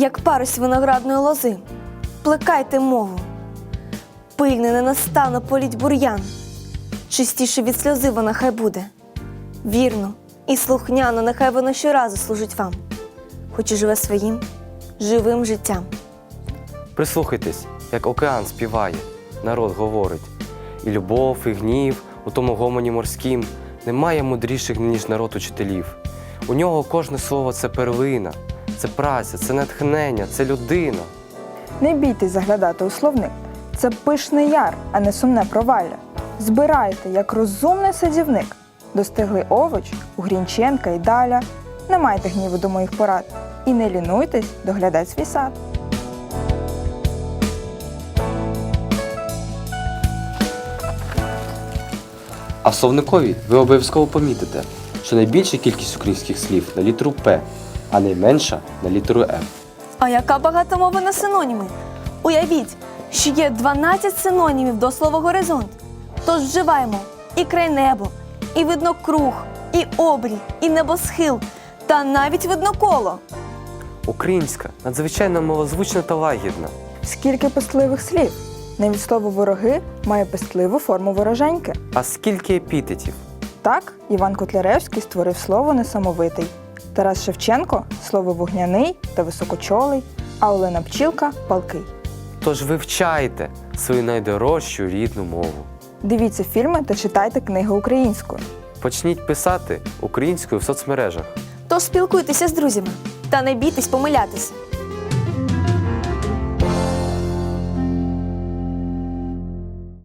як парусь виноградної лози, плекайте мову. Пильне ненастанно політь бур'ян, чистіше від сльози вона хай буде. Вірно і слухняно, нехай вона щоразу служить вам, хоч і живе своїм живим життям. Прислухайтесь, як океан співає, народ говорить. І любов, і гнів у тому гомоні морськім немає мудріших, ніж народ учителів. У нього кожне слово це перлина, це праця, це натхнення, це людина. Не бійтесь заглядати у словник. Це пишний яр, а не сумне провалля. Збирайте, як розумний садівник. Достигли овоч у Грінченка і Даля. Не майте гніву до моїх порад. І не лінуйтесь доглядати свій сад. А в словникові ви обов'язково помітите, що найбільша кількість українських слів на літеру П, а найменша на літеру М. А яка багата мова на синоніми? Уявіть, що є 12 синонімів до слова горизонт. Тож вживаємо і край небо, і видно круг, і обрій, і небосхил, та навіть видно коло. Українська надзвичайно милозвучна та лагідна. Скільки пестливих слів. Навіть слово вороги має пестливу форму вороженьки. А скільки епітетів? Так, Іван Котляревський створив слово несамовитий. Тарас Шевченко слово вогняний та високочолий, а Олена Пчілка палкий. Тож вивчайте свою найдорожчу рідну мову. Дивіться фільми та читайте книги українською. Почніть писати українською в соцмережах. Тож спілкуйтеся з друзями та не бійтесь помилятися.